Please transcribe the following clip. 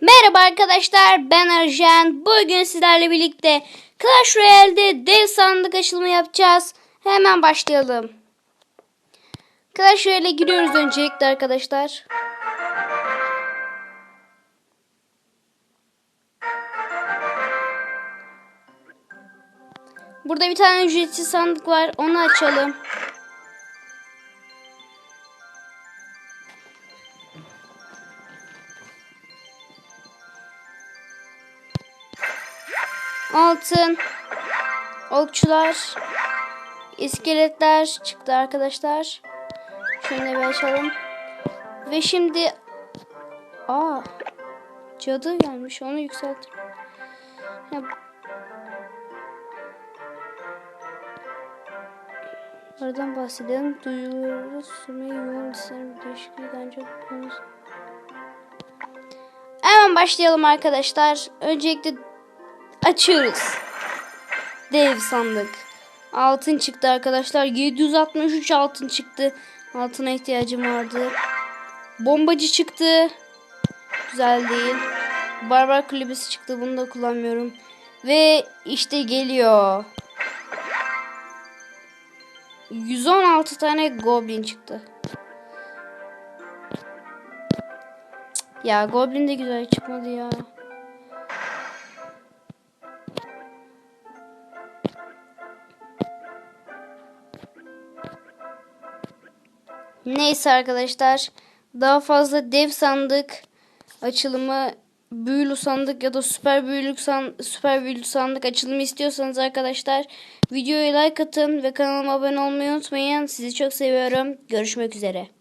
Merhaba arkadaşlar ben Arjen. Bugün sizlerle birlikte Clash Royale'de dev sandık açılımı yapacağız. Hemen başlayalım. Clash Royale'e giriyoruz öncelikle arkadaşlar. Burada bir tane ücretsiz sandık var. Onu açalım. Altın. Okçular. iskeletler çıktı arkadaşlar. Şöyle bir açalım. Ve şimdi Aa cadı gelmiş. Onu yükseltir. Ya, Oradan bahsedelim. Duyuruları sunmayı yoğun isterim. Değişiklik ancak Hemen başlayalım arkadaşlar. Öncelikle açıyoruz. Dev sandık. Altın çıktı arkadaşlar. 763 altın çıktı. Altına ihtiyacım vardı. Bombacı çıktı. Güzel değil. Barbar kulübesi çıktı. Bunu da kullanmıyorum. Ve işte geliyor. 116 tane goblin çıktı. Ya goblin de güzel çıkmadı ya. Neyse arkadaşlar. Daha fazla dev sandık açılımı büyülü sandık ya da süper büyülü, san, süper büyülü sandık açılımı istiyorsanız arkadaşlar videoya like atın ve kanalıma abone olmayı unutmayın. Sizi çok seviyorum. Görüşmek üzere.